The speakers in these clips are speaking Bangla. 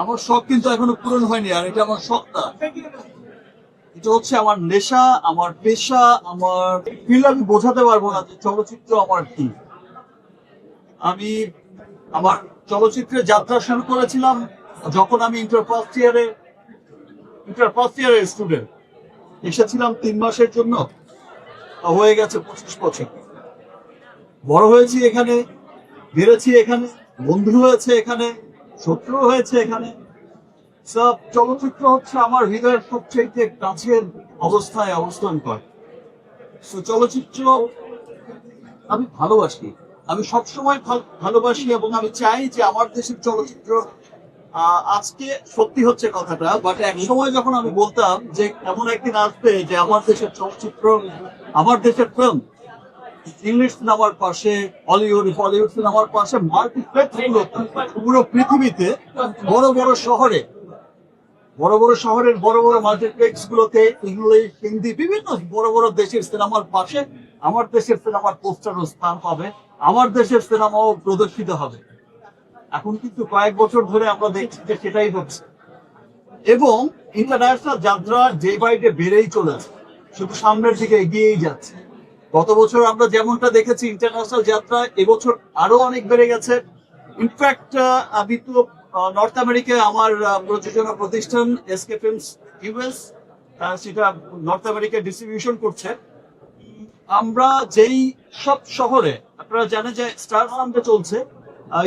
আমার শখ কিন্তু এখনও পূরণ হয়নি, আর এটা আমার শখ না। এটা হচ্ছে আমার নেশা, আমার পেশা, আমার ফিল আমি বোঝাতে পারব না যে চলচ্চিত্র আমার কি। আমি আমার চলচ্চিত্রের যাত্রা শুরু করেছিলাম যখন আমি ইন্টার ফার্স্ট ইয়ারে ইন্টার ফার্স্ট ইয়ারের স্টুডেন্ট এসেছিলাম তিন মাসের জন্য হয়ে গেছে পঁচিশ বছর। বড় হয়েছি এখানে, বেড়েছি এখানে, বন্ধু হয়েছে এখানে শত্রু হয়েছে এখানে। সব চলচ্চিত্র হচ্ছে আমার হৃদয়ের সবচেয়ে কাছের অবস্থায় অবস্থান করে। So, চলচ্চিত্র আমি ভালোবাসি। আমি সবসময় ভাল- ভালোবাসি এবং আমি চাই যে আমার দেশের চলচ্চিত্র আজকে সত্যি হচ্ছে কথাটা বাট এক সময় যখন আমি বলতাম যে এমন একদিন আসবে যে আমার দেশের চলচ্চিত্র আমার দেশের ফিল্ম ইংলিশ সিনেমার পাশে, হলিউড বলিউড সিনেমার পাশে মাল্টিপ্লেক্স গুলোতে পুরো পৃথিবীতে বড় বড় শহরে, বড় বড় শহরের বড় বড় মাল্টিপ্লেক্স গুলোতে ইংলিশ, হিন্দি, বিভিন্ন বড় বড় দেশের সিনেমার পাশে আমার দেশের সিনেমার পোস্টারও স্থান পাবে, আমার দেশের সিনেমাও প্রদর্শিত হবে। এখন কিন্তু কয়েক বছর ধরে আমরা দেখছি যে সেটাই হচ্ছে। এবং ইন্টারন্যাশনাল যাত্রা যে বাইরে বেড়েই চলেছে, শুধু সামনের দিকে এগিয়েই যাচ্ছে। গত বছর আমরা যেমনটা দেখেছি ইন্টারন্যাশনাল যাত্রা, এবছর আরও অনেক বেড়ে গেছে। ইনফ্যাক্ট আমি তো নর্থ আমেরিকায় আমার প্রযোজনা প্রতিষ্ঠান ইউএস সেটা নর্থ আমেরিকায় ডিস্ট্রিবিউশন করছে। আমরা যেই সব শহরে, আপনারা জানেন যে স্টার ফার্মটা চলছে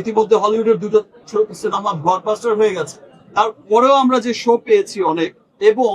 ইতিমধ্যে হলিউডের দুটো সিনেমা ব্লকবাস্টার হয়ে গেছে। তারপরেও আমরা যে শো পেয়েছি অনেক, এবং